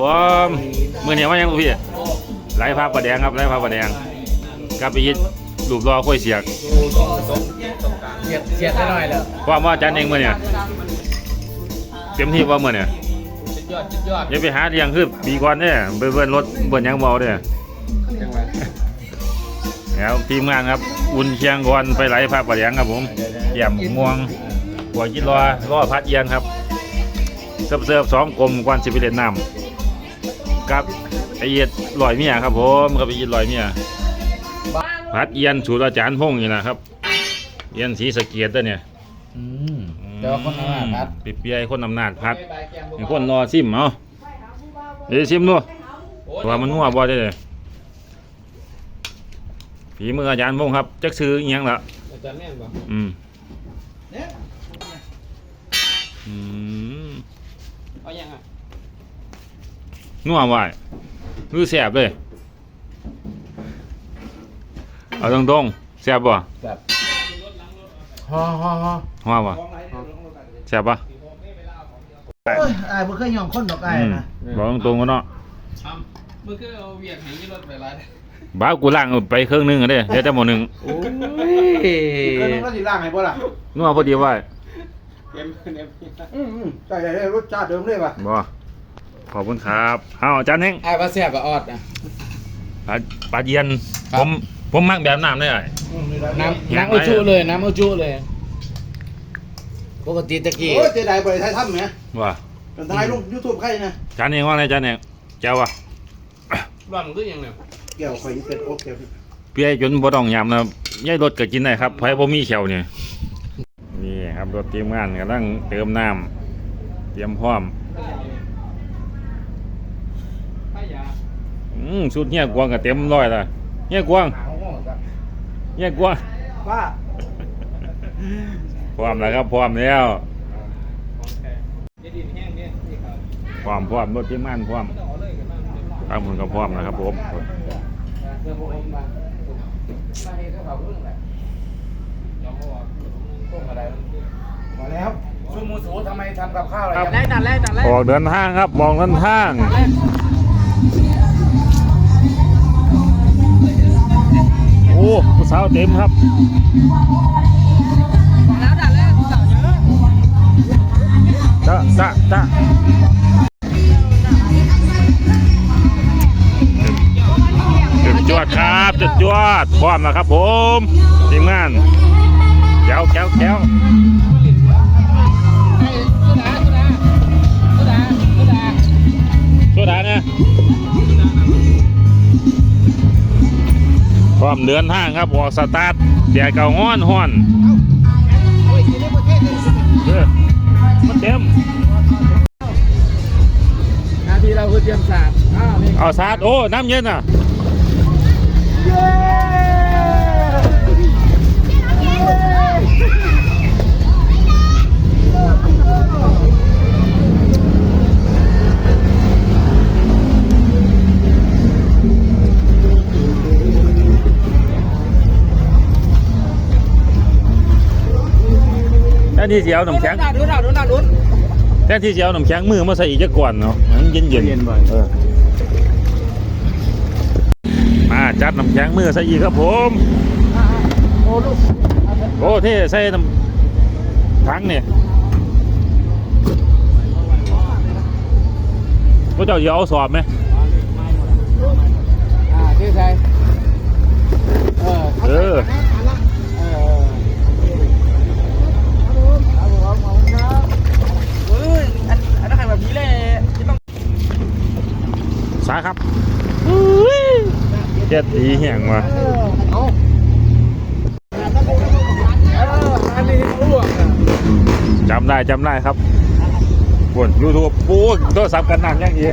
บอมมือเนียวมายังลูพี่ไล่ภาพประแดงครับไล่ภาพประแดงกลับไปยิดรูปรอค่อยเสียกเสียดเสียดได้หน่อยแล้วความว่าอาจารย์เองมื่อเนี่ยเต็มที่ว่ามื่อเนี่ยสุดยอดยอดอย่าไปหาเรียงคือปีก่อนเนี่ยเบิ่นเบิ่นรถเบิ่นหยังเมาเนี่ยแล้วทีมงานครับ อุ่นเชียงก่อนไปไล่ภาพประแดงครับผมเกี่ยมม่วงหัวยิดรอรอพัดเอียนครับเสิร์ฟสองกลมก่อนสิไปเล่นน้ำ กับไอเอียดลอยเมียครับผมกับไอเอียดลอยเมียพัดเอียนสูตรอาจารย์พงษ์นี่นะครับ เอียนสีสะเกียดตัวเนี่ยอืมแต่ว่าคนละมาพัดปิเปียคนอำนาจพัดมีคนรอซิมเอาเดี๋ยวซิมดูว่ามันงัวบ่ได้เลยฝีมืออาจารย์พงษ์ครับจักซื้ออิหยังละอาจารย์แม่นบ่อืมอืมเอายังอะ นัวไว้รู้แสบเลยเอาตรงๆแสบบ่แบบฮอฮอฮอหัวบ่แสบบ่โอ้ยอายบ่เคยยอมคนดอกอายอืมนะบอกตรงๆกันเนาะมือคือเอาเวียดให้ยี่รถไปร้านบ้าวกูล่างเอาไปเครื่องหนึงอะเด้เดี๋ยวแต่หมอหนึ่งโอ้ยก็ต้องก็สิล่างให้บ่ล่ะนัวพอดีว่าเต็มเต็มอืมอืมใส่ได้รสชาติเดิมเลยป่ะบ่ ขอบคุณครับเอาอาจารย์เฮงไอ้ว่าเสียบกับออดนะ ปลาปลาเย็นครับผมผมมักแบบน้ำได้ไอ้อืมนี่ได้น้ำน้ำอุจุเลยน้ำอุจุเลยปกติตะกี้โอ้ยเสียดายบ่ได้ถ่ายทำแหมว่ากันถ่ายลง YouTube ใครนะอาจารย์เฮงว่าไงอาจารย์เฮงเจ้าว่ะร่อนคือยังเนี่ยแก้วข่อยเป็นโอเคเปียจนบ่ต้องยำนะย่ายรถก็กินได้ครับไผบ่มีแขวนี่นี่ครับรถทีมงานกำลังเติมน้ำเตรียมพร้อม ป้ายา อืมสุดเฮียกวางก็เต็มร้อยละเฮียกวางหาวห้องกับเฮียกวางว่าพร้อมแล้วครับพร้อมแล้วของแท้จะดินแห้งเนี่ยนี่ครับพร้อมพร้อมรถทีมงานพร้อมต้องเอาเลยกันบ้างตามคนก็พร้อมนะครับผมเสื้อผมมามาเห็นก็เขาพึ่งแหละยอมบอกพวกอะไรมาแล้วซูมูสูทำไมทำกับข้าวอะไรครับแรกดันแรกดันแรกออกเดินทางครับบอกเดินทาง โอ้ผู้สาวเต็มครับแล้วดันแรกสาวเยอะจ้าจ้าจ้าจุดจวดครับจุดจวดพร้อมแล้วครับผมทีมงานแก้วแก้วแก้วสุดาสุดาสุดาสุดาโซดาเนี่ย พร้อมเดินทางครับออกสตาร์ทเดี๋ยวเก่าห้อนห้อนเออมันเต็มนาทีเราคือเตรียมสาดอ้าวนี่เอาสาดโอ้ น้ำเย็นอะ นที่เสียวน้ำแข็งดูหน่าดูหน่าดูหน่าดูแทนที่เสียวน้ำแข็งมือมาใส่อีกจะก่อนเนาะมันเย็นเย็นเออมาจัดน้ำแข็งมือใส่อีกครับผมโอ้โอ้เท่ใส่น้ำถังเนี่ยพวกเจ้าเดี๋ยวเอาสอบไหมอ่าที่ใช่เอออครับผมขอบคุณครับเฮ้ยอันอันนั้นใครแบบนี้เลยที่ต้อง สา ครับเจ็ดอีเหี่ยงว่ะจำได้จำได้ครับบนยูทูบปูดโทรศัพท์กันนั่งอย่างนี้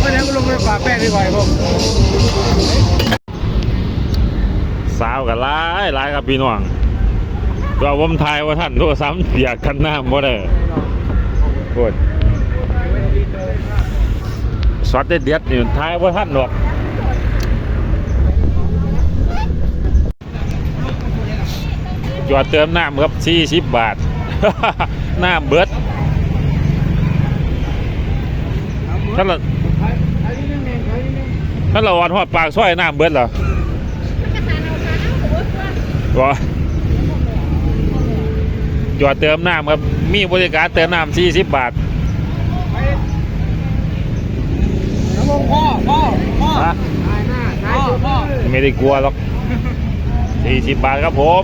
ไม่ได้ก็ลงไปฝาแป้งดีกว่าผมสาวกับร้ายร้ายครับพี่น้องตัวผมทายว่าท่านโทรศัพท์เปียกกันน้ำบ่ได้โคตรซอสเด็ดๆนี่ท้ายว่าท่านหรอกจอดเติมน้ำครับ40บาท น้ำเบิด ท่านละท่านละวันหอดปากซอยน้ำเบิดเหรอวะจอดเติมน้ำครับ มีบริการเติมน้ำ40บาทพ่อพ่อพ่อพ่อไม่ได้กลัวหรอก40บาทครับผม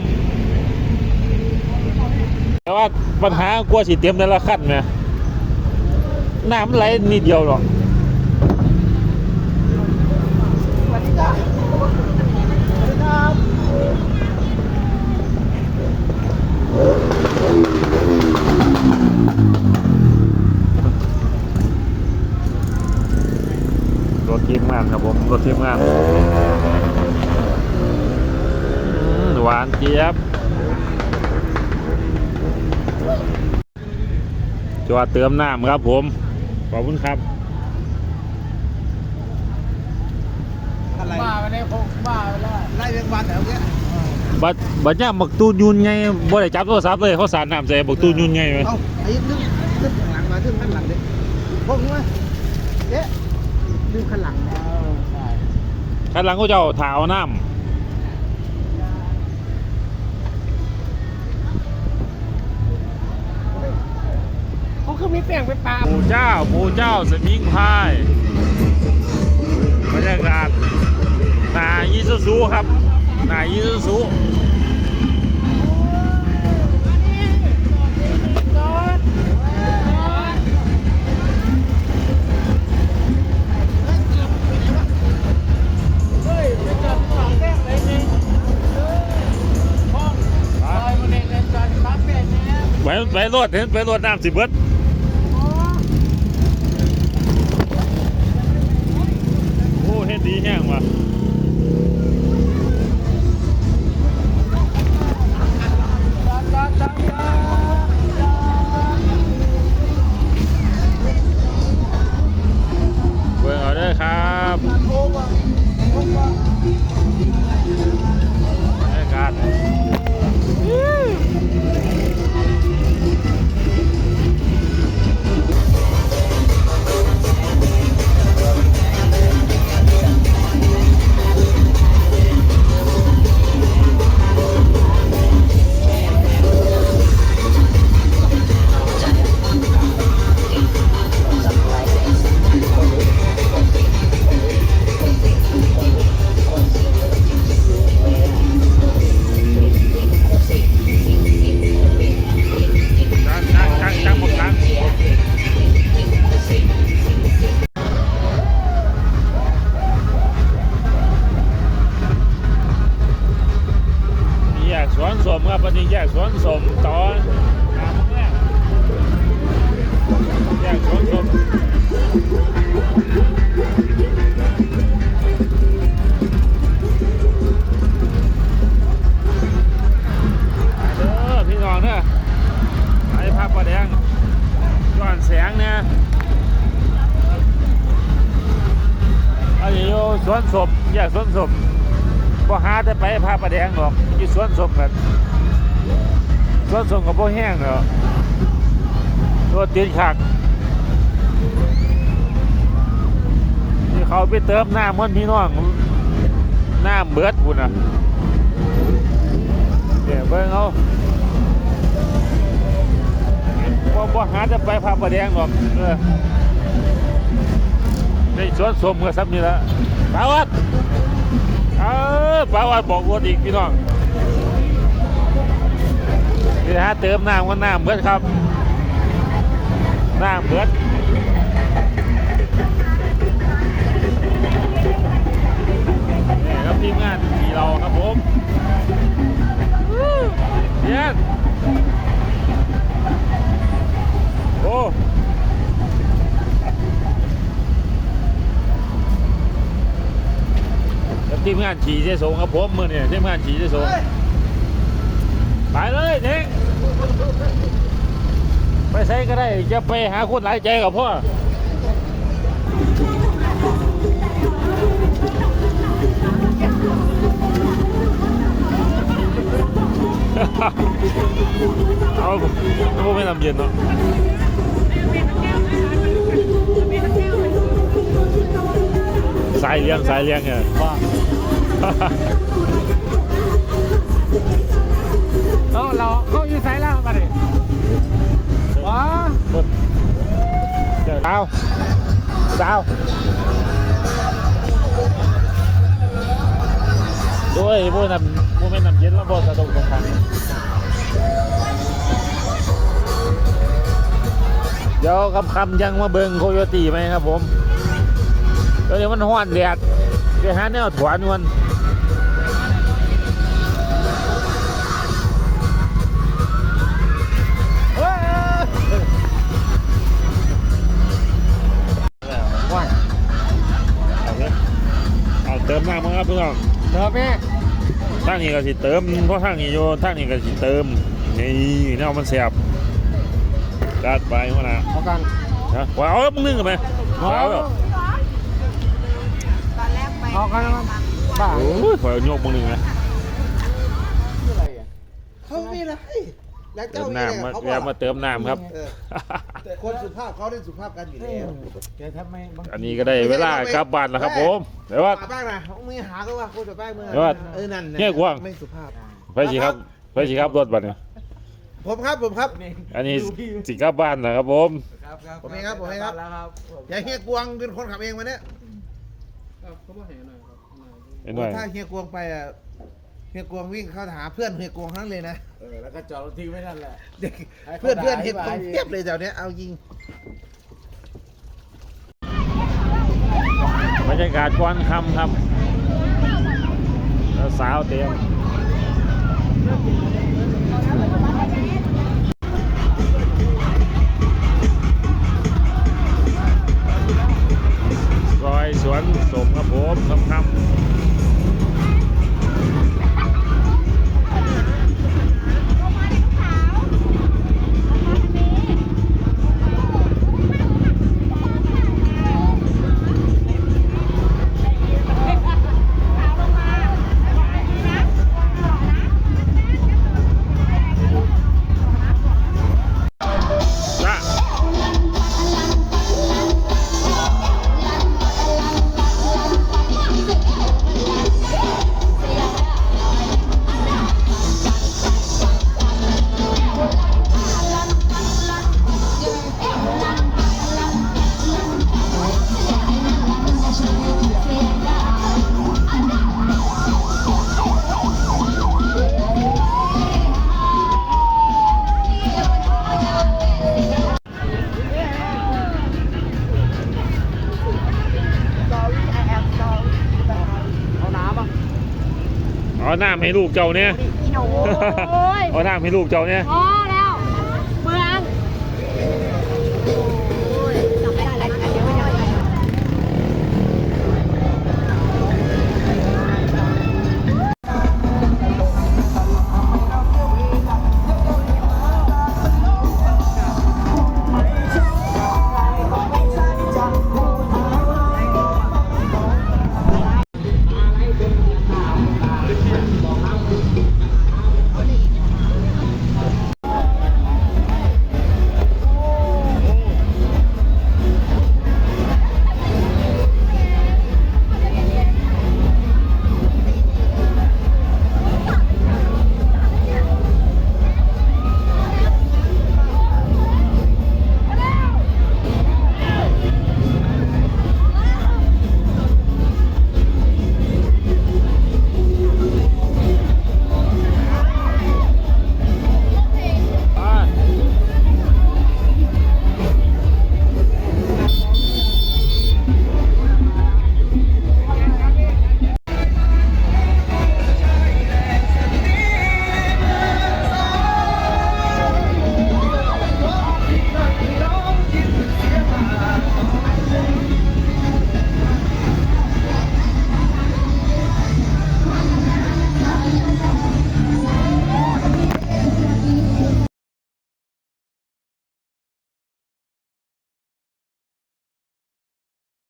แต่ว่าปัญหากลัวสิเตรียมในละขั้นไหม น้ำมันไหลนิดเดียวหรอกรถทีมงานครับผมรถทีมงานหวานเจี๊ยบจอดเติมน้ำครับผม ขอบคุณครับอะไรบ้าไปเลยคงบ้าไปแล้วไล่เรียงวันแถวเนี้ยบัดบัดย่ามบักตูนยุนไงบ่ได้จับโทรศัพท์เลยเขาสาดน้ำใส่บักตูนยุนไงไหมเอาไอ้ดึงดึงข้างหลังมาดึงข้างหลังดิพวกนี้มาเอ๊ะดึงข้างหลังเนี่ยใช่ข้างหลังเขาเจ้าถาวน้เคือมีเปลี่ยงไปปลาปู่เจ้าปู่เจ้าสมิงพายบรรยากาศนายิซูซูครับนายิซูซูเฮ้ยไปจอดสองแป้งเลยนี่ห้องซอยมันเองเลยจอดสามแป้งเนี่ยไปไปรถเห็นไปรถน้ำสิเบิด แดงหรอกอยู่สวนสมกันสวนสมกับพวกแห้งเหรอตัวติดขักที่เขาไปเติมหน้ำมันพี่น้องหน้ำเบิดพุ่นอะเดี๋ยวเบิ่งเอาบ่บ่หาจะไปพาประแดงหรอกเออในสวนสมก็ซ้ำนี่ละปาวัด เออปาวัดบอกวัดอีกพี่น้องนี่ฮะเติมน้ำก็น้ำเบิดครับน้ำเบิดนี่ครับทีมงานทีเราครับผมเยี่ยมโอ้แล้ว ทีมงานขี่เจสงครับผมมือเนี่ยทีมงานขี่เจสงไปเลยเด็กไปใช้ก็ได้จะไปหาคนหลายใจกับพ่อเอาเอาไม่ทำเย็นเนาะสายเลี้ยงสายเลี้ยงเนี่ยว่า เราเราเขาอยู่ไสแล้วบัดนี้ว้าสาวสาวด้วยพวกนั้นพวกไม่นำเย็นแล้วพวกสะดงตรงกลางเดี๋ยวคำคำยังมาเบิงโคโยตีไหมครับผม เดี๋ยวมันห้อนแดดเดี๋ยวหาแนวถวนมัน มน้ำมั้งครับเพื่อนเด้อแม่ทางนี้ก็สิเติมเพราะทางนี้โยทางนี้ก็สิเติมนี่แนวมันแสบจัดไปหัวหน้าเอากันนะว่าเอามึงนึ่งกันไหมเอาเหรอตอนแรกไปเอากันเอากันบ้าโอ้ยขอยโยกมึงนึ่งนะเขามีอะไร แล้วเติเจ้ามมีอะไรน้ำมาเขาแวะมาเติมน้ำครับ เออแต่คนสุภาพเขาได้สุภาพกันอยู่แล้วแกทำไมบางอันนี้ก็ได้เวลากลับบ้านแล้วครับผมเดี๋ยวว่า ป้าบ้างนะมึงหาก็ว่าคนจะป้าเมื่อเดี๋ยวว่าเออนั่นเนี่ยกว้าง ไม่สุภาพ ไปสิครับไปสิครับรถบัสเนี่ยผมครับผมครับอันนี้สิกลับบ้านนะครับผม ครับครับผมเองครับผมเองครับ แล้วครับอย่าเฮียกวงเป็นคนขับเองมาเนี่ยเขาบอกเห็นหน่อยครับเห็นหน่อยถ้าเฮียกวงไปอะ เฮียกวงวิ่งเข้าหาเพื่อนเฮียกวงทั้งเลยนะเออแล้วก็จอดรถทิ้งไว้นั่นแหละเด็กให้เขาเพื่อนเพื่อนด่าเห็นตรงให้ด่าเทียบเลยแถวเนี้ยเอายิง บรรยากาศก่อนค่ำครับแล้วสาวเตรียม น้ำให้ลูกเจ้าเนี่ยโอ้ยเอาน้ำให้ลูกเจ้าเนี่ยโอ้